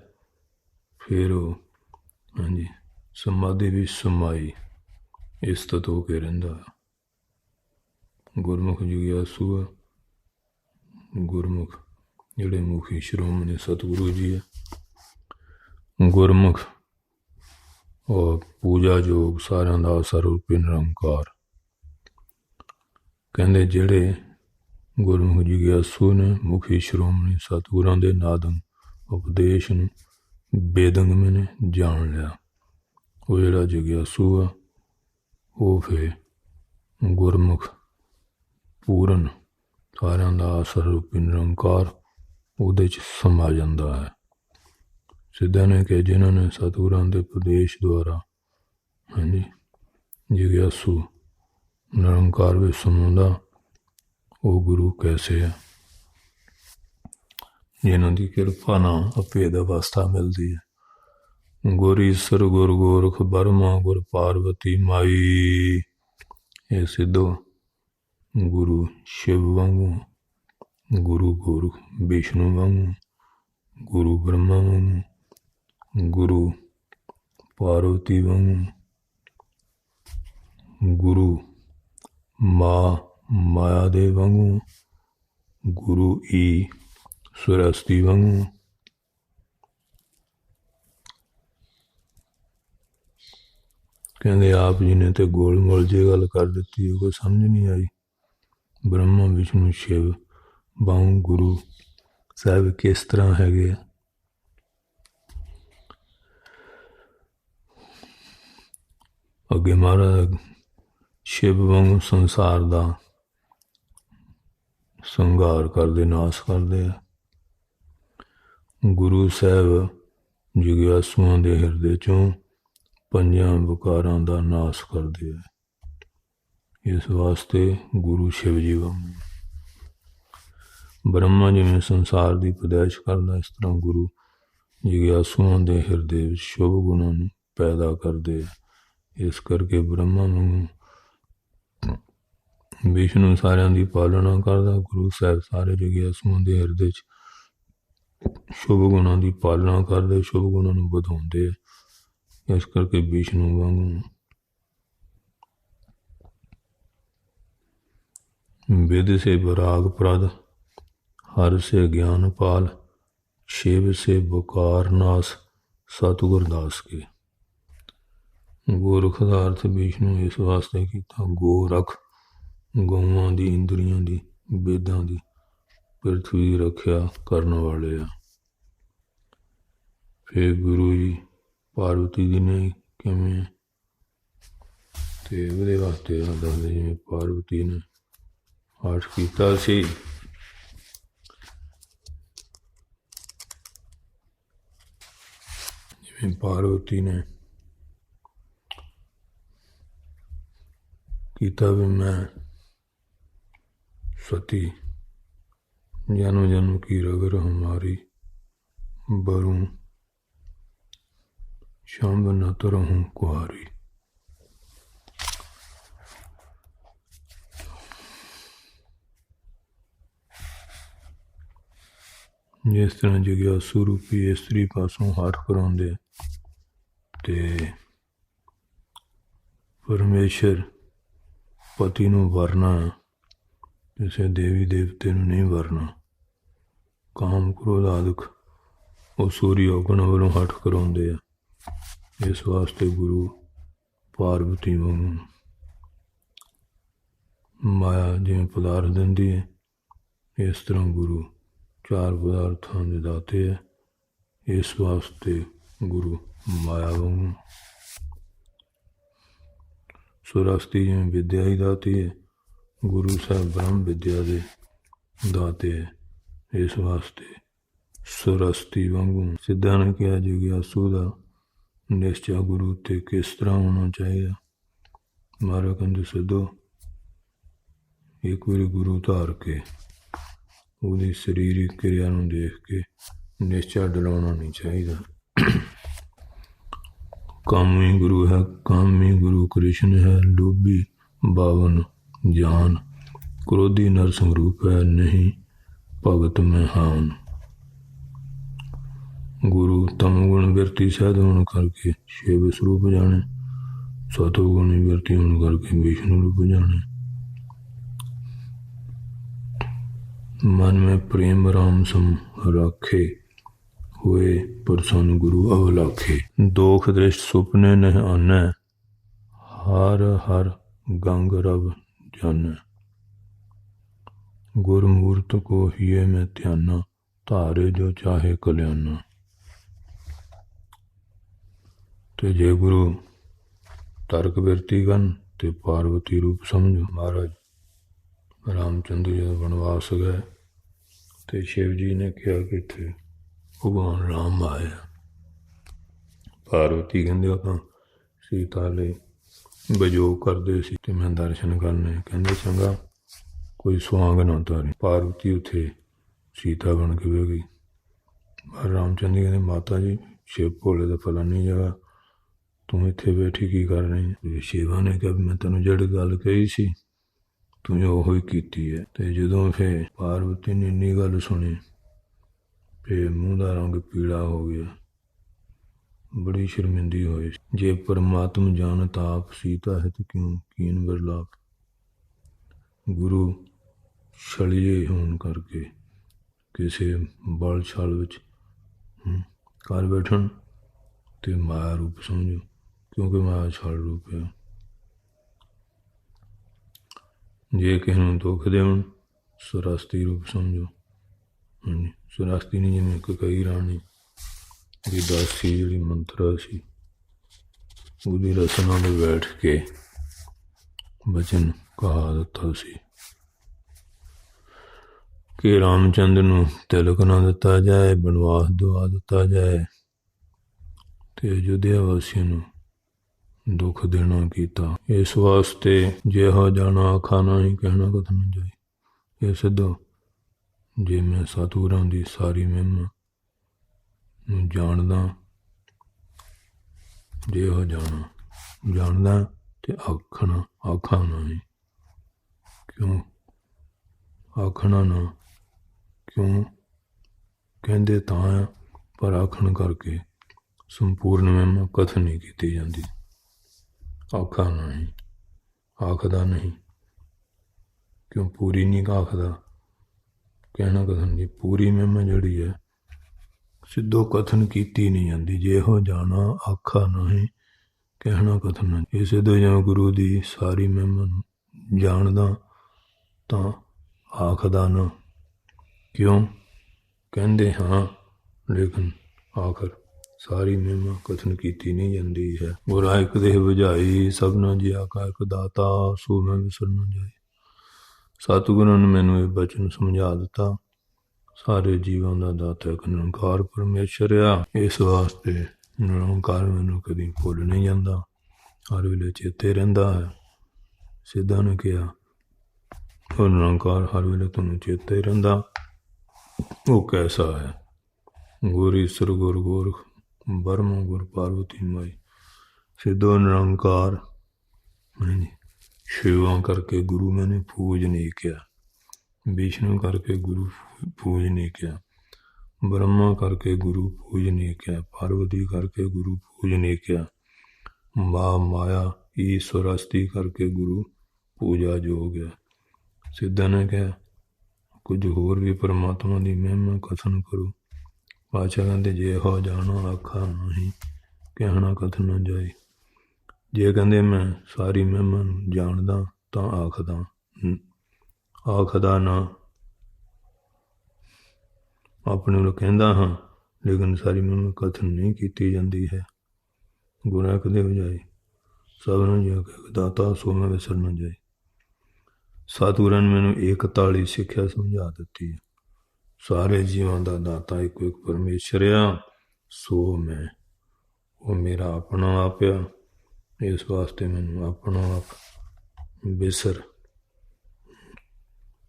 ਫਿਰ ਉਹ, ਹਾਂਜੀ, ਸਮਾਧੀ ਵਿੱਚ ਸਮਾਈ, ਇਸ ਤਤ ਹੋ ਕੇ ਰਹਿੰਦਾ ਹੈ। ਗੁਰਮੁਖ ਜੁਗਿਆਸੂ ਹੈ। ਗੁਰਮੁਖ, ਜਿਹੜੇ ਮੁਖੀ ਸ਼੍ਰੋਮਣੀ ਸਤਿਗੁਰੂ ਜੀ ਹੈ। ਗੁਰਮੁਖ ਔਰ ਪੂਜਾ ਯੋਗ ਸਾਰਿਆਂ ਦਾ ਸਰੂਪੀ ਨਿਰੰਕਾਰ ਕਹਿੰਦੇ ਜਿਹੜੇ ਗੁਰਮੁਖ ਜੁਗਿਆਸੂ ਨੇ, ਮੁਖੀ ਸ਼੍ਰੋਮਣੀ ਸਤਿਗੁਰਾਂ ਦੇ ਨਾਦੰ ਉਪਦੇਸ਼ ਨੂੰ ਬੇਦੰਗਮ ਨੇ ਜਾਣ ਲਿਆ। ਉਹ ਜਿਹੜਾ ਜਗਿਆਸੂ ਆ, ਉਹ ਫੇ ਗੁਰਮੁਖ ਪੂਰਨ ਸਾਰਿਆਂ ਦਾ ਸਰੂਪੀ ਨਿਰੰਕਾਰ ਉਹਦੇ ਚ ਸਮਾ ਜਾਂਦਾ ਹੈ। ਸਿੱਧਾ ਨੇ ਕਿ ਜਿਨ੍ਹਾਂ ਨੇ ਸਤਿਗੁਰਾਂ ਦੇ ਉਪਦੇਸ਼ ਦੁਆਰਾ ਹਾਂਜੀ, ਜਗਿਆਸੂ ਨਿਰੰਕਾਰ ਵਿੱਚ ਸਮਾਉਂਦਾ, ਉਹ ਗੁਰੂ ਕੈਸੇ ਹੈ? ਜਿਨ੍ਹਾਂ ਦੀ ਕਿਰਪਾ ਨਾਲ ਅਭੇਦ ਅਵਸਥਾ ਮਿਲਦੀ ਹੈ। ਗੁਰ ਗੁਰ ਗੋਰਖ ਬਰਮਾ ਗੁਰ ਪਾਰਵਤੀ ਮਾਈ, ਇਹ ਸਿੱਧੋ ਗੁਰੂ ਸ਼ਿਵ ਵਾਂਗੂ, ਗੁਰੂ ਗੋਰਖ ਵਿਸ਼ਨੂੰ ਵਾਂਗੂ, ਗੁਰੂ ਬ੍ਰਹਮਾ ਵਾਂਗੂ, ਗੁਰੂ ਪਾਰਵਤੀ ਵਾਂਗੂ, ਗੁਰੂ ਮਾ ਮਾਇਆ ਦੇ ਵਾਂਗੂ, ਗੁਰੂ ਈ ਸੁਰਸਤੀ ਵਾਂਗੂ। ਕਹਿੰਦੇ ਆਪ ਜੀ ਨੇ ਤੇ ਗੋਲ ਮੋਲ ਜੇ ਗੱਲ ਕਰ ਦਿੱਤੀ, ਉਹ ਕੋਈ ਸਮਝ ਨਹੀਂ ਆਈ। ਬ੍ਰਹਮਾ, ਵਿਸ਼ਨੂੰ, ਸ਼ਿਵ ਬਾਉ ਗੁਰੂ ਸਾਹਿਬ ਕਿਸ ਤਰ੍ਹਾਂ ਹੈਗੇ ਆ? ਅੱਗੇ ਮਹਾਰਾਜ, ਸ਼ਿਵ ਵਾਂਗ ਸੰਸਾਰ ਦਾ ਸੰਘਾਰ ਕਰਦੇ, ਨਾਸ ਕਰਦੇ ਆ। ਗੁਰੂ ਸਾਹਿਬ ਜਗਿਆਸੂਆਂ ਦੇ ਹਿਰਦੇ ਚੋਂ ਪੰਜਾਂ ਵਿਕਾਰਾਂ ਦਾ ਨਾਸ ਕਰਦੇ ਆ। ਇਸ ਵਾਸਤੇ ਗੁਰੂ ਸ਼ਿਵ ਜੀ ਵਾਂਗ ਬ੍ਰਹਮਾ ਜਿਵੇਂ ਸੰਸਾਰ ਦੀ ਪਦੈਸ਼ ਕਰਦਾ, ਇਸ ਤਰ੍ਹਾਂ ਗੁਰੂ ਜਗਿਆਸੂਆਂ ਦੇ ਹਿਰਦੇ ਵਿੱਚ ਸ਼ੁਭ ਗੁਣਾਂ ਨੂੰ ਪੈਦਾ ਕਰਦੇ ਆ ਇਸ ਕਰਕੇ ਬ੍ਰਹਮਾ ਨੂੰ ਵਿਸ਼ਨੂੰ ਸਾਰਿਆਂ ਦੀ ਪਾਲਣਾ ਕਰਦਾ, ਗੁਰੂ ਸਾਹਿਬ ਸਾਰੇ ਜਗਿਆਸੂਆਂ ਦੇ ਹਿਰਦੇ 'ਚ ਸ਼ੁਭ ਗੁਣਾਂ ਦੀ ਪਾਲਣਾ ਕਰਦੇ, ਸ਼ੁਭ ਗੁਣਾਂ ਨੂੰ ਵਧਾਉਂਦੇ ਆ। ਇਸ ਕਰਕੇ ਵਿਸ਼ਨੂੰ ਵਾਂਗੂ वेद से विराग प्रद हर से ज्ञान पाल शिव से बुकार नास सतगुर दास के ਗੋਰਖ ਦਾ ਅਰਥ ਵਿਸ਼ਨੂੰ ਇਸ ਵਾਸਤੇ ਕੀਤਾ ਗੋਰਖ ਗਊਆਂ ਦੀ ਇੰਦਰੀਆਂ ਦੀ ਵੇਦਾਂ ਦੀ ਪ੍ਰithvi ਰੱਖਿਆ ਕਰਨ ਵਾਲੇ ਆ ਫਿਰ ਗੁਰੂ ਜੀ ਪਾਰਵਤੀ ਜੀ ਨੇ ਕਿਵੇਂ ਤੇ ਉਹਦੇ ਵਾਸਤੇ ਆ ਦੱਸਦੇ ਜਿਵੇਂ ਪਾਰਵਤੀ ਨੇ ਪਾਠ ਕੀਤਾ ਸੀ। ਜਿਵੇਂ ਪਾਰਵਤੀ ਨੇ ਕੀਤਾ ਵੀ ਮੈਂ ਸਤੀ ਜਨਮ ਜਨਮ ਕੀ ਰਗਰ ਹਮਾਰੀ ਬਰੂ ਸ਼ਾਮ ਬਨਤ ਰਹੂੰ ਕੁਹਾਰੀ। ਜਿਸ ਤਰ੍ਹਾਂ ਜਗਿਆਸੂ ਰੂਪੀ ਇਸਤਰੀ ਪਾਸੋਂ ਹੱਠ ਕਰਾਉਂਦੇ ਤੇ ਪਰਮੇਸ਼ਰ ਪਤੀ ਨੂੰ ਵਰਨਾ, ਕਿਸੇ ਦੇਵੀ ਦੇਵਤੇ ਨੂੰ ਨਹੀਂ ਵਰਨਾ। ਕਾਮ, ਕ੍ਰੋਧ ਆਦਿਕ ਉਹ ਸੂਰੀ ਔਗਣ ਵੱਲੋਂ ਹੱਠ ਕਰਾਉਂਦੇ ਆ। ਇਸ ਵਾਸਤੇ ਗੁਰੂ ਪਾਰਵਤੀ ਵਾਂਗੂ ਮਾਇਆ ਜਿਵੇਂ ਪਦਾਰਥ ਦਿੰਦੀ ਹੈ, ਇਸ ਤਰ੍ਹਾਂ ਗੁਰੂ ਚਾਰ ਪਦਾਰਥਾਂ ਦੇ ਦਾਤੇ ਹੈ। ਇਸ ਵਾਸਤੇ ਗੁਰੂ ਮਾਇਆ ਵਾਂਗੂ। ਸੁਰਸਤੀ ਜਿਵੇਂ ਵਿਦਿਆ ਹੀ ਦਾਤੀ ਹੈ, ਗੁਰੂ ਸਾਹਿਬ ਬ੍ਰਹਮ ਵਿਦਿਆ ਦੇ ਦਾਤੇ ਹੈ। ਇਸ ਵਾਸਤੇ ਸੁਰਸਤੀ ਵਾਂਗੂ ਸਿੱਧਾ ਨੇ ਕਿਹਾ ਜਿਗਿਆਸੂ ਦਾ ਨਿਸ਼ਚਾ ਗੁਰੂ ਤੇ ਕਿਸ ਤਰ੍ਹਾਂ ਹੋਣਾ ਚਾਹੀਦਾ। ਮਾਰਾ ਕੰਦ ਸਿੱਧੋ, ਇੱਕ ਵਾਰੀ ਗੁਰੂ ਧਾਰ ਕੇ ਉਹਦੀ ਸਰੀਰਕ ਕਿਰਿਆ ਨੂੰ ਦੇਖ ਕੇ ਨਿਸ਼ਚਾ ਡਲਾਉਣਾ ਨਹੀਂ ਚਾਹੀਦਾ। ਕਾਮੀ ਗੁਰੂ ਹੈ, ਕਾਮੀ ਗੁਰੂ ਕ੍ਰਿਸ਼ਨ ਹੈ, ਲੋਭੀ ਬਾਵਨ ਜਾਨ। ਕ੍ਰੋਧੀ ਨਰ ਸੰਰੂਪ ਹੈ, ਨਹੀਂ ਭਗਤ ਮੈਂ ਹਾਨ। ਗੁਰੂ ਤਮ ਗੁਣ ਵਿਰਤੀ ਸਹਿਜ ਹੋਣ ਕਰਕੇ ਸ਼ਿਵ ਸਰੂਪ ਜਾਣੇ ਸਤੋ ਗੁਣ ਵਿਰਤੀ ਹੋਣ ਕਰਕੇ ਵਿਸ਼ਨੂੰ ਰੂਪ ਜਾਣੇ। ਮਨ में प्रेम राम सम राखे हुए प्रसन्न गुरु अवलाखे दोख दृष्ट सुपने नह आने हर हर गंग रब जाने गुरमूर्त को हिये में ध्याना धारे जो चाहे कल्याणा ਤੇ ਜੇ ਗੁਰੂ ਤਰਕ ਬਿਰਤੀ ਕਰਨ ਤੇ ਪਾਰਵਤੀ ਰੂਪ ਸਮਝੋ ਮਹਾਰਾਜ ਰਾਮਚੰਦਰ ਜੀ ਦਾ ਬਨਵਾਸ ਗਏ ਤੇ ਸ਼ਿਵ ਜੀ ਨੇ ਕਿਹਾ ਕਿ ਇੱਥੇ ਭਗਵਾਨ ਰਾਮ ਆਏ ਆ। ਪਾਰਵਤੀ ਕਹਿੰਦੇ ਆਪਾਂ ਸੀਤਾ ਲਈ ਬਜੋਗ ਕਰਦੇ ਸੀ ਤੇ ਮੈਂ ਦਰਸ਼ਨ ਕਰਨੇ। ਕਹਿੰਦੇ, ਚੰਗਾ, ਕੋਈ ਸੁਆਂਗ ਨਾ ਤਾਰੀ। ਪਾਰਵਤੀ ਉੱਥੇ ਸੀਤਾ ਬਣ ਕੇ ਬਹਿ ਗਈ। ਪਰ ਰਾਮਚੰਦਰ ਜੀ ਕਹਿੰਦੇ, ਮਾਤਾ ਜੀ, ਸ਼ਿਵ ਭੋਲੇ ਦਾ ਫਲਾਨੀ ਜਗ੍ਹਾ, ਤੂੰ ਇੱਥੇ ਬੈਠੀ ਕੀ ਕਰ ਰਹੀ ਹੈ? ਸ਼ਿਵਾ ਨੇ ਕਿਹਾ ਵੀ ਮੈਂ ਤੈਨੂੰ ਜਿਹੜੀ ਗੱਲ ਕਹੀ ਸੀ ਤੂੰ ਉਹ ਹੀ ਕੀਤੀ ਹੈ। ਤੇ ਜਦੋਂ ਫੇ ਪਾਰਵਤੀ ਨੇ ਇੰਨੀ ਗੱਲ ਸੁਣੀ ਫੇ ਮੂੰਹ ਦਾ ਰੰਗ ਪੀਲਾ ਹੋ ਗਿਆ। ਬੜੀ ਸ਼ਰਮਿੰਦੀ ਹੋਈ। ਜੇ ਪਰਮਾਤਮ ਜਾਣਤ ਆਪ ਸੀਤਾ ਹੈ ਤੇ ਕਿਉਂ ਕੀਨ ਬਿਰਲਾਪ? ਗੁਰੂ ਛਲੀਏ ਹੋਣ ਕਰਕੇ ਕਿਸੇ ਬਲ ਛਲ ਵਿੱਚ ਹਮ, ਘਰ ਬੈਠਣ ਤੇ ਮਾਇਆ ਰੂਪ ਸਮਝੋ ਕਿਉਂਕਿ ਮਾਇਆ ਛਲ ਰੂਪ ਹੈ। ਜੇ ਕਿਸੇ ਨੂੰ ਦੁੱਖ ਦੇਣ, ਸੁਰਸਤੀ ਰੂਪ ਸਮਝੋ। ਹਾਂਜੀ, ਸੁਰਸਤੀ ਨਹੀਂ ਜਿਵੇਂ ਕੋਈ ਕਈ ਰਾਣੀ ਦੀ ਦਾਸੀ ਜਿਹੜੀ ਮੰਤਰਾ ਸੀ, ਉਹਦੀ ਰਸਨਾ ਦੇ ਬੈਠ ਕੇ ਵਚਨ ਕਹਾ ਦਿੱਤਾ ਸੀ। ਕਿ ਰਾਮਚੰਦਰ ਨੂੰ ਤਿਲਕ ਨਾ ਦਿੱਤਾ ਜਾਏ, ਬਨਵਾਸ ਦਵਾ ਦਿੱਤਾ ਜਾਏ, ਤੇ ਅਯੁੱਧਿਆ ਵਾਸੀਆਂ ਨੂੰ ਦੁੱਖ ਦੇਣਾ ਕੀਤਾ। ਇਸ ਵਾਸਤੇ ਜਿਹਾ ਜਾਣਾ ਖਾਣਾ ਹੀ ਕਹਿਣਾ ਕਥਨ ਨਾ ਜਾਏ। ਇਹ ਸਿੱਧੋ ਜੇ ਮੈਂ ਸਤਿਗੁਰਾਂ ਦੀ ਸਾਰੀ ਮਹਿਮਾ ਨੂੰ ਜਾਣਦਾ ਜੇ ਹੋ ਜਾਣਾ ਜਾਣਦਾ ਤੇ ਆਖਣਾ ਆਖਣਾ ਨਹੀਂ। ਕਿਉਂ? ਆਖਣਾ ਨਾ। ਕਿਉਂ? ਕਹਿੰਦੇ ਤਾਂ ਆ, ਪਰ ਆਖਣ ਕਰਕੇ ਸੰਪੂਰਨ ਮਹਿਮਾ ਕਥਨ ਨਹੀਂ ਕੀਤੀ ਜਾਂਦੀ। ਆਖਾ ਨਹੀਂ, ਆਖਦਾ ਨਹੀਂ। ਕਿਉਂ ਪੂਰੀ ਨਹੀਂ ਆਖਦਾ? ਕਹਿਣਾ ਕਥਨ ਨਹੀਂ, ਪੂਰੀ ਮਹਿਮਾ ਜਿਹੜੀ ਹੈ, ਸਿੱਧੋ ਕਥਨ ਕੀਤੀ ਨਹੀਂ ਜਾਂਦੀ। ਜੇ ਹੋ ਜਾਣਾ, ਆਖਾ ਨਹੀਂ, ਕਹਿਣਾ ਕਥਨ ਨਹੀਂ। ਇਸੇ ਤੋਂ ਜਿਵੇਂ ਗੁਰੂ ਦੀ ਸਾਰੀ ਮਹਿਮਾ ਜਾਣਦਾ, ਤਾਂ ਆਖਦਾ ਨਾ। ਕਿਉਂ? ਕਹਿੰਦੇ ਹਾਂ, ਲੇਕਿਨ ਆਖਰ ਸਾਰੀ ਮਹਿਮਾ ਕਥਨ ਕੀਤੀ ਨਹੀਂ ਜਾਂਦੀ ਹੈ। ਗੁਰਾ ਇੱਕ ਦੇਹ 부ਝਾਈ ਸਭਨਾ ਜੀ ਆਕਾ ਦਾਤਾ ਸੋ ਮੈਂ ਵਿਸਰ ਨਾ ਜਾਏ। ਸਤਿਗੁਰਾਂ ਨੇ ਮੈਨੂੰ ਇਹ ਬਚਨ ਸਮਝਾ ਦਿੱਤਾ। ਸਾਰੇ ਜੀਵਾਂ ਦਾ ਦਾਤਾ ਇੱਕ ਨਿਰੰਕਾਰ ਪਰਮੇਸ਼ਰ ਆ। ਇਸ ਵਾਸਤੇ ਨਿਰੰਕਾਰ ਮੈਨੂੰ ਕਦੀ ਭੁੱਲ ਨਹੀਂ ਜਾਂਦਾ। ਹਰ ਵੇਲੇ ਚੇਤੇ ਰਹਿੰਦਾ ਹੈ। ਸਿੱਧਾ ਨੇ ਕਿਹਾ ਉਹ ਨਿਰੰਕਾਰ ਹਰ ਵੇਲੇ ਤੁਹਾਨੂੰ ਚੇਤੇ ਰਹਿੰਦਾ। ਉਹ ਕੈਸਾ ਹੈ? ਗੁਰ ਈਸ਼ਰ ਗੁਰ ਗੁਰ ਬਰਮ ਗੁਰ ਪਾਰਵਤੀ ਮਾਈ ਸਿੱਧੋ ਨਿਰੰਕਾਰ। ਹਾਂਜੀ ਸ਼ਿਵਾ ਕਰਕੇ ਗੁਰੂ ਮੈਨੇ ਪੂਜ ਨਹੀਂ ਕਿਹਾ ਵਿਸ਼ਨੂੰ ਕਰਕੇ ਗੁਰੂ ਪੂਜ ਨਹੀਂ ਕਿਹਾ ਬ੍ਰਹਮਾ ਕਰਕੇ ਗੁਰੂ ਪੂਜ ਨਹੀਂ ਕਿਹਾ ਪਾਰਵਤੀ ਕਰਕੇ ਗੁਰੂ ਪੂਜ ਨਹੀਂ ਕਿਹਾ ਮਾ ਮਾਇਆ, ਈਸਵਰਸਤੀ ਕਰਕੇ ਗੁਰੂ ਪੂਜਾ ਜੋਗ ਹੈ। ਸਿੱਧਾ ਨੇ ਕਿਹਾ, ਕੁਝ ਹੋਰ ਵੀ ਪਰਮਾਤਮਾ ਦੀ ਮਹਿਮਾ ਕਥਨ ਕਰੋ। ਪਾਤਸ਼ਾਹ ਕਹਿੰਦੇ ਜੇ ਹੋ ਜਾਣਾ ਆਖਾ ਨਹੀਂ, ਕਹਿਣਾ ਕਥਨ ਨਾ ਜਾਏ। ਜੇ ਕਹਿੰਦੇ ਮੈਂ ਸਾਰੀ ਮਹਿਮਾ ਨੂੰ ਜਾਣਦਾ, ਤਾਂ ਆਖਦਾ ਆਖਦਾ ਨਾ। ਆਪਣੇ ਨੂੰ ਕਹਿੰਦਾ ਹਾਂ, ਲੇਕਿਨ ਸਾਰੀ ਮਹਿਮਾ ਕਥਨ ਨਹੀਂ ਕੀਤੀ ਜਾਂਦੀ ਹੈ। ਗੁਨਾਹ ਕਦੇ ਹੋ ਜਾਏ? ਸਭ ਨੂੰ ਜਾ ਕੇ ਦਾਤਾ ਸੋ ਮੈਂ ਵਿਸਰ ਨਾ ਜਾਏ। ਸਤਿਗੁਰਾਂ ਨੇ ਮੈਨੂੰ ਏਕਤਾਲੀ ਸਿੱਖਿਆ ਸਮਝਾ ਦਿੱਤੀ ਹੈ। ਸਾਰੇ ਜੀਵਾਂ ਦਾ ਦਾਤਾ ਇੱਕੋ ਇੱਕ ਪਰਮੇਸ਼ਰ ਆ, ਸੋ ਮੈਂ, ਉਹ ਮੇਰਾ ਆਪਣਾ ਆਪ ਆ। ਇਸ ਵਾਸਤੇ ਮੈਨੂੰ ਆਪਣਾ ਆਪ ਬਿਸਰ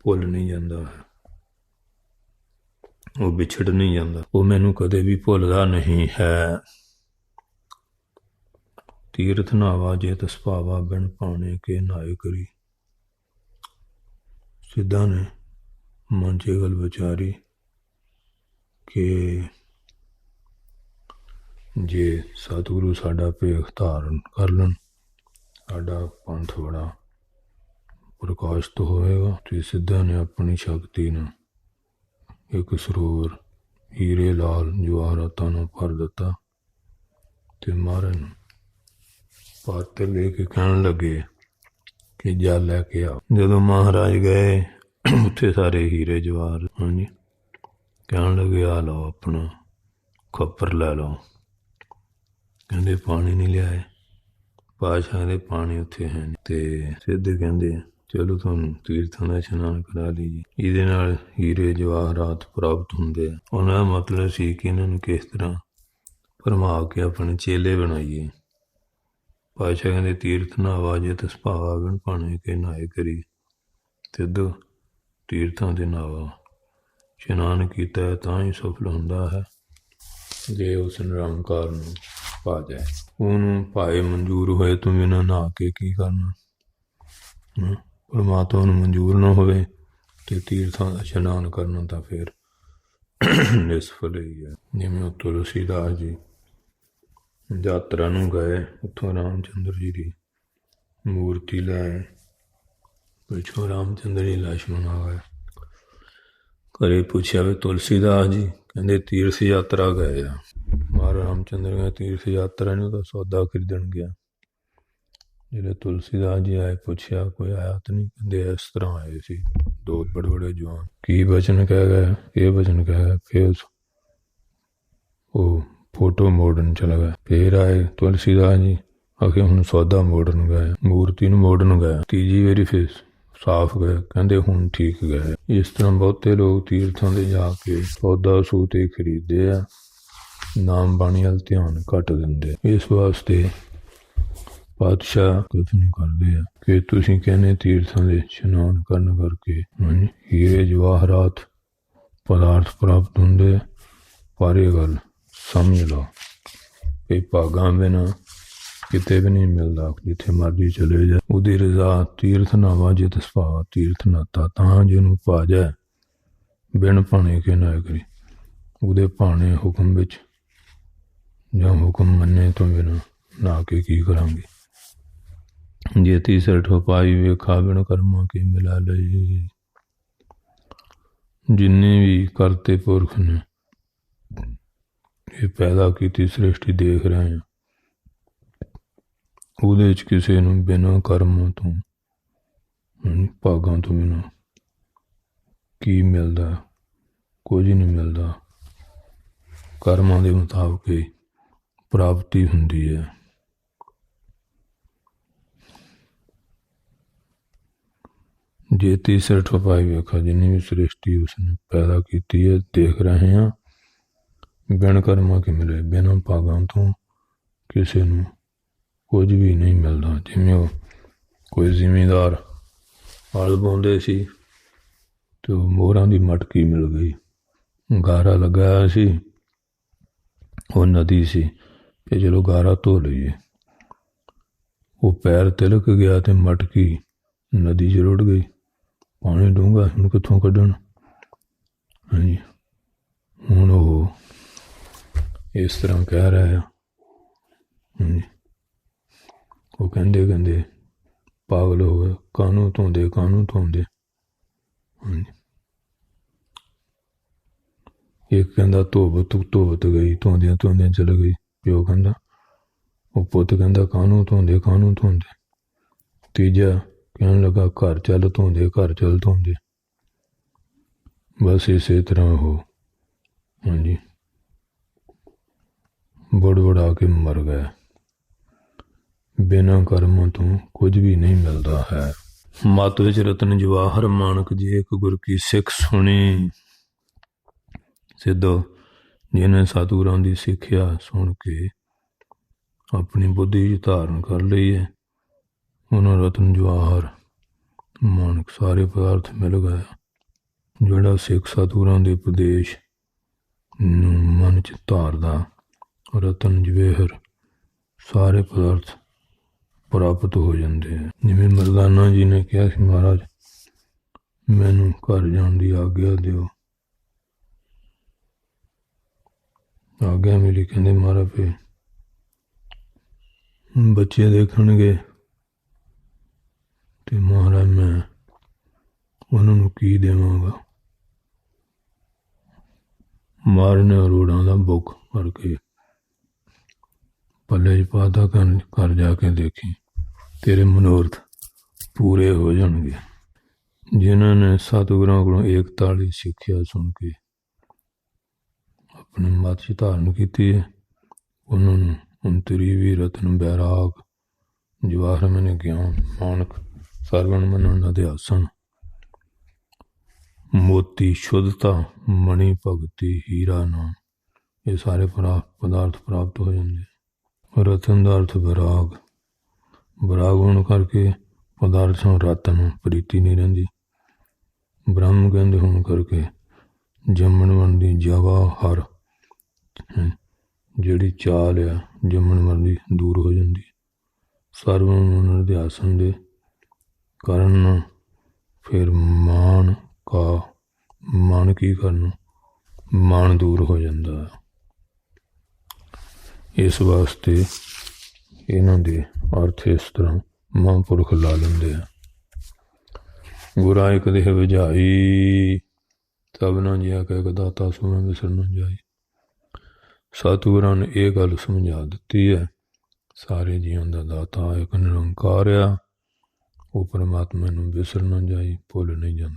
ਭੁੱਲ ਨਹੀਂ ਜਾਂਦਾ। ਹੈ ਉਹ ਵਿਛੜ ਨਹੀਂ ਜਾਂਦਾ। ਉਹ ਮੈਨੂੰ ਕਦੇ ਵੀ ਭੁੱਲਦਾ ਨਹੀਂ ਹੈ। ਤੀਰਥ ਨਾਵਾ ਜੇ ਤਸਪਾਵਾ ਬਿਨ ਪਾਣੇ ਕੇ ਨਾਏ ਕਰੀ। ਸਿੱਧਾ ਨੇ ਮਨ 'ਚ ਇਹ ਗੱਲ ਵਿਚਾਰੀ ਕਿ ਜੇ ਸਤਿਗੁਰੂ ਸਾਡਾ ਭੇਖ ਧਾਰਨ ਕਰ ਲੈਣ, ਸਾਡਾ ਪੰਥ ਬੜਾ ਪ੍ਰਕਾਸ਼ਿਤ ਹੋਏਗਾ ਤੇ ਸਿੱਧਾ ਨੇ ਆਪਣੀ ਸ਼ਕਤੀ ਨਾਲ ਇੱਕ ਸਰੋਵਰ ਹੀਰੇ ਲਾਲ ਜਵਾਹਰਾਤਾਂ ਨਾਲ ਭਰ ਦਿੱਤਾ ਤੇ ਮਾਰਨ ਪਾਤਰ ਲੈ ਕੇ ਕਹਿਣ ਲੱਗੇ ਕਿ ਜਾ ਲੈ ਕੇ ਆ। ਜਦੋਂ ਮਹਾਰਾਜ ਗਏ ਉੱਥੇ ਸਾਰੇ ਹੀਰੇ ਜਵਾਹਰ ਹਾਂਜੀ। ਕਹਿਣ ਲੱਗੇ ਆ ਲਓ ਆਪਣਾ ਖੱਪਰ ਲੈ ਲਓ। ਕਹਿੰਦੇ, ਪਾਣੀ ਨਹੀਂ ਲਿਆਏ। ਪਾਸ਼ਾ ਦੇ ਪਾਣੀ ਉੱਥੇ ਹੈ ਨਹੀਂ। ਤੇ ਸਿੱਧੇ ਕਹਿੰਦੇ, ਚਲੋ ਤੁਹਾਨੂੰ ਤੀਰਥਾਂ ਦਾ ਇਸ਼ਨਾਨ ਕਰਾ ਲਈਏ। ਇਹਦੇ ਨਾਲ ਹੀਰੇ ਜਵਾਹਰਾਤ ਪ੍ਰਾਪਤ ਹੁੰਦੇ ਆ। ਉਹਨਾਂ ਦਾ ਮਤਲਬ ਸੀ ਕਿ ਇਹਨਾਂ ਨੂੰ ਕਿਸ ਤਰ੍ਹਾਂ ਭਰਮਾ ਕੇ ਆਪਣੇ ਚੇਲੇ ਬਣਾਈਏ। ਪਾਸ਼ਾ ਕਹਿੰਦੇ, ਤੀਰਥ ਨਾ ਆਵਾਜੇ ਤਸਪਾਵਾ ਬਿਨ ਪਾਣੇ ਕੇ ਨਾਏ ਕਰੀ। ਤਿੱਦੋ ਤੀਰਥਾਂ ਦੇ ਨਾਵਾ ਇਸ਼ਨਾਨ ਕੀਤਾ ਹੈ, ਤਾਂ ਹੀ ਸਫਲ ਹੁੰਦਾ ਹੈ। ਜੇ ਉਸ ਨਿਰੰਕਾਰ ਨੂੰ ਪਾ ਜਾਏ, ਉਹਨੂੰ ਭਾਏ ਮਨਜ਼ੂਰ ਹੋਏ ਤੂੰ ਬਿਨਾਂ ਨਹਾ ਕੇ ਕੀ ਕਰਨਾ? ਪਰਮਾਤਮਾ ਨੂੰ ਮਨਜ਼ੂਰ ਨਾ ਹੋਵੇ ਤੇ ਤੀਰਥਾਂ ਦਾ ਇਸ਼ਨਾਨ ਕਰਨਾ ਤਾਂ ਫਿਰ ਨਿਸਫਲ ਹੀ ਹੈ। ਜਿਵੇਂ ਉਹ ਤੁਲਸੀਦਾਸ ਜੀ ਯਾਤਰਾ ਨੂੰ ਗਏ, ਉੱਥੋਂ ਰਾਮਚੰਦਰ ਜੀ ਦੀ ਮੂਰਤੀ ਲੈ ਪਿੱਛੋਂ ਰਾਮ ਚੰਦਰ ਜੀ ਰਾਮਚੰਦਰੀ ਆ ਗਏ ਘਰੇ ਪੁੱਛਿਆ ਵੀ ਤੁਲਸੀ ਤੁਲਸੀਦਾਸ ਜੀ, ਕਹਿੰਦੇ ਤੀਰਥ ਯਾਤਰਾ ਗਏ ਆ। ਮਹਾਰਾਜ ਰਾਮਚੰਦਰ ਨੇ ਤੀਰਥ ਯਾਤਰਾ ਨੂੰ ਤਾਂ ਸੌਦਾ ਖਰੀਦਣ ਗਿਆ। ਜਿਹੜੇ ਤੁਲਸੀਦਾਸ ਜੀ ਆਏ, ਪੁੱਛਿਆ, ਕੋਈ ਆਇਆ ਤਾਂ ਨਹੀਂ, ਕਹਿੰਦੇ ਇਸ ਤਰ੍ਹਾਂ ਆਏ ਸੀ। ਦੋ ਬੜੇ ਬੜੇ ਜਵਾਨ। ਕੀ ਵਚਨ ਕਹਿ ਗਏ ਇਹ ਵਚਨ ਕਹਿ ਗਏ, ਫਿਰ ਉਹ ਫੋਟੋ ਮੋੜਨ ਚਲਾ ਗਿਆ। ਫੇਰ ਆਏ ਤੁਲਸੀ ਤੁਲਸੀਦਾਸ ਜੀ, ਆਖੇ ਹੁਣ ਸੌਦਾ ਮੋੜਨ ਗਿਆ ਮੂਰਤੀ ਨੂੰ ਮੋੜਨ ਗਿਆ ਤੀਜੀ ਵਾਰੀ ਫੇਰ ਸਾਫ਼ ਗਏ ਕਹਿੰਦੇ ਹੁਣ ਠੀਕ ਗਏ। ਇਸ ਤਰ੍ਹਾਂ ਬਹੁਤੇ ਲੋਕ ਤੀਰਥਾਂ ਦੇ ਜਾ ਕੇ ਪੌਦਾ ਸੂਤੇ ਖਰੀਦਦੇ ਆ। ਨਾਮ ਬਾਣੀ ਵੱਲ ਧਿਆਨ ਘੱਟ ਦਿੰਦੇ। ਇਸ ਵਾਸਤੇ ਪਾਤਸ਼ਾਹ ਕਥਨ ਕਰਦੇ ਆ ਕਿ ਤੁਸੀਂ ਕਹਿੰਦੇ ਤੀਰਥਾਂ ਦੇ ਇਸ਼ਨਾਨ ਕਰਨ ਕਰਕੇ ਹਾਂਜੀ, ਹੀਰੇ ਜਵਾਹਰਾਤ ਪਦਾਰਥ ਪ੍ਰਾਪਤ ਹੁੰਦੇ ਪਰ ਇਹ ਗੱਲ ਸਮਝ ਲਓ ਇਹ ਭਾਗਾਂ ਬਿਨਾਂ ਕਿਤੇ ਵੀ ਨਹੀਂ ਮਿਲਦਾ, ਜਿੱਥੇ ਮਰਜ਼ੀ ਚਲੇ ਜਾ ਉਹਦੀ ਰਜ਼ਾ ਤੀਰਥ ਨਾਵਾ ਜੇ ਤਸਪਾ ਤੀਰਥ ਨਾਤਾ ਤਾਂ ਜਿਹਨੂੰ ਪਾ ਬਿਨ ਭਾਣੇ ਕੇ ਨਾ ਕਰੀ। ਉਹਦੇ ਭਾਣੇ ਹੁਕਮ ਵਿੱਚ ਜਾਂ ਹੁਕਮ ਮੰਨੇ ਤੋਂ ਬਿਨਾਂ ਨਾ ਕੇ ਕੀ ਕਰਾਂਗੇ? ਜੇ ਤੀਸਰ ਠੋਪਾਈ ਵੇਖਾ, ਬਿਨ ਕਰਮਾਂ ਕੀ ਮਿਲਾ ਲਈ ਜਿੰਨੇ ਵੀ ਕਰਤੇ ਪੁਰਖ ਨੇ, ਇਹ ਪੈਦਾ ਕੀਤੀ ਸ੍ਰਿਸ਼ਟੀ ਦੇਖ ਰਹੇ ਹਾਂ। ਉਹਦੇ ਵਿੱਚ ਕਿਸੇ ਨੂੰ ਬਿਨਾਂ ਕਰਮਾਂ ਤੋਂ ਭਾਗਾਂ ਤੋਂ ਬਿਨਾਂ ਕੀ ਮਿਲਦਾ, ਕੁਝ ਨਹੀਂ ਮਿਲਦਾ। ਕਰਮਾਂ ਦੇ ਮੁਤਾਬਕ ਹੀ ਪ੍ਰਾਪਤੀ ਹੁੰਦੀ ਹੈ। ਜੇ ਤੀਸਰੇ ਠੋਪਾਈ ਵੇਖਾ, ਜਿੰਨੀ ਵੀ ਸ੍ਰਿਸ਼ਟੀ ਉਸਨੇ ਪੈਦਾ ਕੀਤੀ ਹੈ, ਦੇਖ ਰਹੇ ਹਾਂ, ਬਿਨ ਕਰਮਾਂ ਕੇ ਮਿਲੇ ਬਿਨਾਂ ਭਾਗਾਂ ਤੋਂ ਕਿਸੇ ਨੂੰ ਕੁਝ ਵੀ ਨਹੀਂ ਮਿਲਦਾ, ਜਿਵੇਂ ਉਹ ਕੋਈ ਜ਼ਿਮੀਂਦਾਰ ਹਲ ਪਾਉਂਦੇ ਸੀ ਤੇ ਉਹ ਮੋਹਰਾਂ ਦੀ ਮਟਕੀ ਮਿਲ ਗਈ। ਗਾਰਾ ਲਗਾਇਆ ਸੀ, ਉਹ ਨਦੀ ਸੀ ਕਿ ਚਲੋ ਗਾਰਾ ਧੋ ਲਈਏ। ਉਹ ਪੈਰ ਤਿਲਕ ਗਿਆ ਤੇ ਮਟਕੀ ਨਦੀ 'ਚ ਰੁੜ ਗਈ। ਪਾਣੀ ਡੂੰਘਾ ਹੁਣ ਕਿੱਥੋਂ ਕੱਢਣ? ਹਾਂਜੀ, ਹੁਣ ਉਹ ਇਸ ਤਰ੍ਹਾਂ ਕਹਿ ਰਿਹਾ ਆ। ਹਾਂਜੀ। ਉਹ ਕਹਿੰਦੇ ਕਹਿੰਦੇ, ਪਾਗਲ ਹੋ ਗਏ। ਕਾਨੂੰ ਧੋਂਦੇ ਕਾਨੂੰ ਧੋਂਦੇ? ਹਾਂਜੀ। ਇੱਕ ਕਹਿੰਦਾ ਧੋਬਤ ਧੋਬਤ ਗਈ, ਧੋਂਦਿਆਂ ਧੋਂਦਿਆਂ ਚਲ ਗਈ। ਪਿਓ ਕਹਿੰਦਾ, ਉਹ ਪੁੱਤ ਕਹਿੰਦਾ ਕਾਨੂੰ ਧੋਂਦੇ ਕਾਨੂੰ ਧੋਂਦੇ? ਤੀਜਾ ਕਹਿਣ ਲੱਗਾ, ਘਰ ਚੱਲ ਧੋਂਦੇ, ਘਰ ਚੱਲ ਧੋਂਦੇ। ਬਸ ਇਸੇ ਤਰ੍ਹਾਂ ਉਹ। ਹਾਂਜੀ। ਬੜ ਬੜਾ ਕੇ ਮਰ ਗਿਆ। ਬਿਨਾਂ ਕਰਮਾਂ ਤੋਂ ਕੁਝ ਵੀ ਨਹੀਂ ਮਿਲਦਾ ਹੈ। ਮਤ ਵਿੱਚ ਰਤਨ ਜਵਾਹਰ ਮਾਨਕ ਜੀ ਇੱਕ ਗੁਰ ਕੀ ਸਿੱਖ ਸੁਣੀ। ਸਿੱਧੋ ਜਿਹਨੇ ਸਤਿਗੁਰਾਂ ਦੀ ਸਿੱਖਿਆ ਸੁਣ ਕੇ ਆਪਣੀ ਬੁੱਧੀ 'ਚ ਧਾਰਨ ਕਰ ਲਈ ਹੈ, ਉਹਨਾਂ ਰਤਨ ਜਵਾਹਰ ਮਾਨਕ ਸਾਰੇ ਪਦਾਰਥ ਮਿਲ ਗਏ। ਜਿਹੜਾ ਸਿੱਖ ਸਤਿਗੁਰਾਂ ਦੇ ਉਪਦੇਸ਼ ਨੂੰ ਮਨ 'ਚ ਧਾਰਦਾ, ਰਤਨ ਜਵੇਹਰ ਸਾਰੇ ਪਦਾਰਥ ਪ੍ਰਾਪਤ ਹੋ ਜਾਂਦੇ ਆ। ਜਿਵੇਂ ਮਰਦਾਨਾ ਜੀ ਨੇ ਕਿਹਾ ਸੀ ਮਹਾਰਾਜ, ਮੈਨੂੰ ਘਰ ਜਾਣ ਦੀ ਆਗਿਆ ਦਿਓ। ਆਗਿਆ ਮਿਲੀ, ਕਹਿੰਦੇ ਮਹਾਰਾਜ ਫੇ ਬੱਚੇ ਦੇਖਣਗੇ ਤੇ ਮਹਾਰਾਜ ਮੈਂ ਉਹਨਾਂ ਨੂੰ ਕੀ ਦੇਵਾਂਗਾ? ਮਾਰਨੇ ਰੋੜਾਂ ਦਾ ਬੁੱਕ ਕਰਕੇ। ਪੱਲੇ 'ਚ ਪਾਤਾ ਕਰਨ, ਘਰ ਜਾ ਕੇ ਦੇਖੀ। ਤੇਰੇ ਮਨੋਰਥ ਪੂਰੇ ਹੋ ਜਾਣਗੇ। ਜਿਨ੍ਹਾਂ ਨੇ ਸਤਿਗੁਰਾਂ ਕੋਲੋਂ ਏਕਤਾ ਵਾਲੀ ਸਿੱਖਿਆ ਸੁਣ ਕੇ ਆਪਣੇ ਮਤ 'ਚ ਧਾਰਨ ਕੀਤੀ ਹੈ, ਉਹਨਾਂ ਨੂੰ ਅੰਤਰੀ ਵੀ ਰਤਨ, ਬੈਰਾਗ, ਜਵਾਹਰ ਮਨ, ਗਿਆਨ, ਮਾਨਕ, ਸਰਵਣ ਮਨਨ ਦਾ ਆਸਣ ਮੋਤੀ, ਸ਼ੁੱਧਤਾ, ਮਣੀ ਭਗਤੀ, ਹੀਰਾ ਨਾਮ, ਇਹ ਸਾਰੇ ਪ੍ਰਾ- ਪਦਾਰਥ ਪ੍ਰਾਪਤ ਹੋ ਜਾਂਦੇ। ਰਤਨ ਦਾ ਅਰਥ ਵਿਰਾਗ। ਵਿਰਾਗ ਹੋਣ ਕਰਕੇ ਪਦਾਰਥਾਂ ਰਤਨ ਪ੍ਰੀਤੀ ਨਹੀਂ ਰਹਿੰਦੀ। ਬ੍ਰਹਮ ਕਹਿੰਦੇ ਹੋਣ ਕਰਕੇ ਜੰਮਣ ਵਣ ਦੀ ਜਵਾ ਹਰ ਜਿਹੜੀ ਚਾਲ ਆ, ਜੰਮਣ ਵਣ ਦੀ ਦੂਰ ਹੋ ਜਾਂਦੀ। ਸਰਵ ਮਨ ਅਧਿਆਸਨ ਦੇ ਕਰਨ ਫਿਰ ਮਾਨ ਕਾ, ਮਨ ਕੀ ਕਰਨ? ਮਨ ਦੂਰ ਹੋ ਜਾਂਦਾ। ਹੈ ਇਸ ਵਾਸਤੇ ਇਹਨਾਂ ਦੇ ਅਰਥ ਇਸ ਤਰ੍ਹਾਂ ਮਹਾਂਪੁਰਖ ਲਾ ਲੈਂਦੇ ਆ। ਗੁਰਾਂ ਇੱਕ ਦੇਹ ਵਿਝਾਈ ਤਬਨਾ ਜਿਆ ਕਹਿ ਕਦਾਤਾ ਸੁਣਾ ਵਿਸਰ ਨਾ ਜਾਈ। ਸਤਿਗੁਰਾਂ ਨੇ ਇਹ ਗੱਲ ਸਮਝਾ ਦਿੱਤੀ ਹੈ, ਸਾਰੇ ਜੀਵਾਂ ਦਾ ਦਾਤਾ ਇੱਕ ਨਿਰੰਕਾਰ ਆ, ਉਹ ਪਰਮਾਤਮਾ ਨੂੰ ਵਿਸਰ ਨਾ ਜਾਈ, ਭੁੱਲ ਨਹੀਂ ਜਾਂਦਾ।